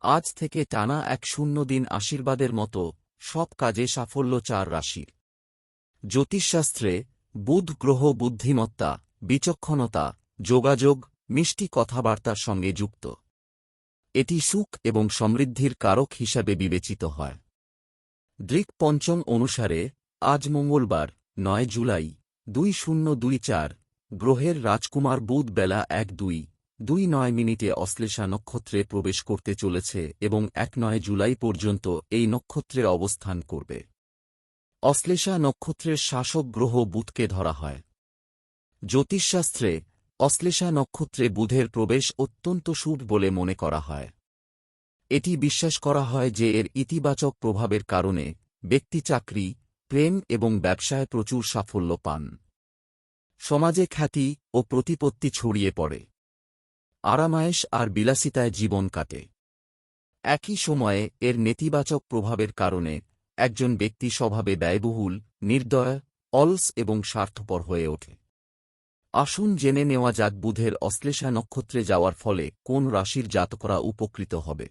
আজ থেকে টানা এক শূন্য দিন আশীর্বাদের মতো সব কাজে সাফল্য চার রাশির জ্যোতিষশাস্ত্রে বুধ গ্রহ বুদ্ধিমত্তা, বিচক্ষণতা, যোগাযোগ, মিষ্টি কথাবার্তার সঙ্গে যুক্ত। এটি সুখ এবং সমৃদ্ধির কারক হিসাবে বিবেচিত হয়। দৃক পঞ্চম অনুসারে আজ মঙ্গলবার, নয় জুলাই, দুই শূন্য দুই চার, গ্রহের রাজকুমার বুধ বেলা এক দুই। দুই নয় মিনিটে অশ্লেষা নক্ষত্রে প্রবেশ করতে চলেছে এবং এক নয় জুলাই পর্যন্ত এই নক্ষত্রে অবস্থান করবে। অশ্লেষা নক্ষত্রের শাসক গ্রহ বুধকে ধরা হয়। জ্যোতিষশাস্ত্রে, অশ্লেষা নক্ষত্রে বুধের প্রবেশ অত্যন্ত শুভ বলে মনে করা হয়। এটি বিশ্বাস করা হয় যে এর ইতিবাচক প্রভাবের কারণে ব্যক্তি চাকরি, প্রেম এবং ব্যবসায় প্রচুর সাফল্য পান। সমাজে খ্যাতি ও প্রতিপত্তি ছড়িয়ে পড়ে। আরামায়েশ আর বিলাসিতায় জীবন কাটে। একই সময়ে এর নেতিবাচক প্রভাবের কারণে একজন ব্যক্তি স্বভাবে ব্যয়বহুল, নির্দয়, অলস এবং স্বার্থপর হয়ে ওঠে। আসুন জেনে নেওয়া যাক বুধের অশ্লেষা নক্ষত্রে যাওয়ার ফলে কোন রাশির জাতকরা উপকৃত হবে।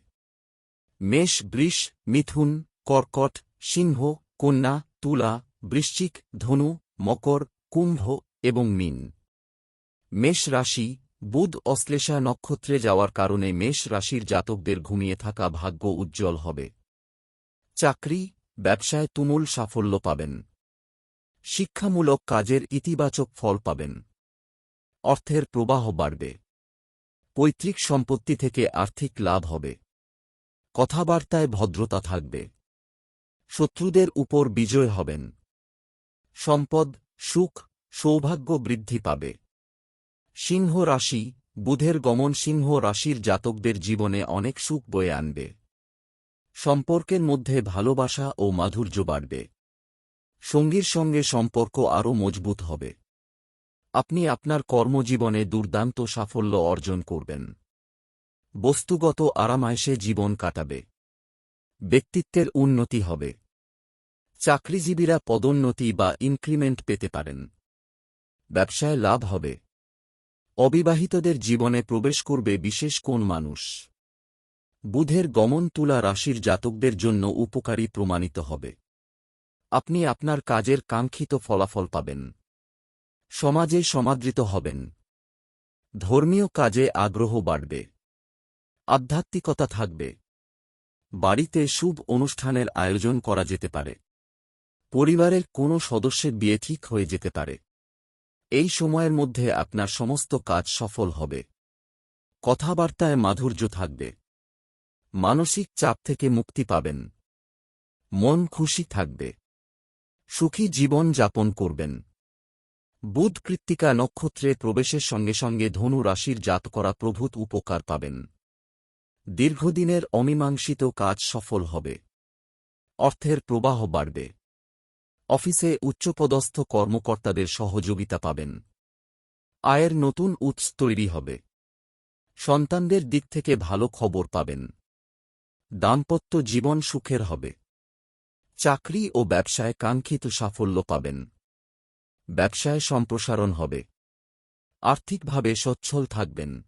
মেষ, বৃষ, মিথুন, কর্কট, সিংহ, কন্যা, তুলা, বৃশ্চিক, ধনু, মকর, কুম্ভ এবং মিন। মেষ রাশি বুধ অশ্লেষা নক্ষত্রে যাওয়ার কারণে মেষ রাশির জাতকদের ঘুমিয়ে থাকা ভাগ্য উজ্জ্বল হবে। চাকরি, ব্যবসায় তুমুল সাফল্য পাবেন। শিক্ষামূলক কাজের ইতিবাচক ফল পাবেন। অর্থের প্রবাহ বাড়বে। পৈতৃক সম্পত্তি থেকে আর্থিক লাভ হবে। কথাবার্তায় ভদ্রতা থাকবে। শত্রুদের উপর বিজয় হবেন। সম্পদ, সুখ, সৌভাগ্য বৃদ্ধি পাবে। সিংহ রাশি, বুধের গমন সিংহ রাশির জাতকদের জীবনে অনেক সুখ বয়ে আনবে। সম্পর্কের মধ্যে ভালোবাসা ও মাধুর্য বাড়বে। সঙ্গীর সঙ্গে সম্পর্ক আরও মজবুত হবে। আপনি আপনার কর্মজীবনে দুর্দান্ত সাফল্য অর্জন করবেন। বস্তুগত আরামায়েশে জীবন কাটাবে। ব্যক্তিত্বের উন্নতি হবে। চাকরিজীবীরা পদোন্নতি বা ইনক্রিমেন্ট পেতে পারেন। ব্যবসায় লাভ হবে। অবিবাহিতদের জীবনে প্রবেশ করবে বিশেষ কোন মানুষ? বুধের গমন তুলা রাশির জাতকদের জন্য উপকারী প্রমাণিত হবে। আপনি আপনার কাজের কাঙ্ক্ষিত ফলাফল পাবেন। সমাজে সমাদৃত হবেন। ধর্মীয় কাজে আগ্রহ বাড়বে। আধ্যাত্মিকতা থাকবে। বাড়িতে শুভ অনুষ্ঠানের আয়োজন করা যেতে পারে। পরিবারের কোনো সদস্যের বিয়ে ঠিক হয়ে যেতে পারে। এই সময়ের মধ্যে আপনার সমস্ত কাজ সফল হবে। কথাবার্তায় মাধুর্য থাকবে। মানসিক চাপ থেকে মুক্তি পাবেন। মন খুশি থাকবে। সুখী জীবন যাপন করবেন। বুধ কৃত্তিকা নক্ষত্রে প্রবেশের সঙ্গে সঙ্গে ধনু রাশির জাত করা প্রভূত উপকার পাবেন। দীর্ঘদিনের অমীমাংসিত কাজ সফল হবে। অর্থের প্রবাহ বাড়বে। অফিসে উচ্চপদস্থ কর্মকর্তাদের সহযোগিতা পাবেন। আয়ের নতুন উৎস তৈরি হবে। সন্তানদের দিক থেকে ভালো খবর পাবেন। দাম্পত্য জীবন সুখের হবে। চাকরি ও ব্যবসায় কাঙ্ক্ষিত সাফল্য পাবেন। ব্যবসায় সম্প্রসারণ হবে। আর্থিকভাবে সচ্ছল থাকবেন।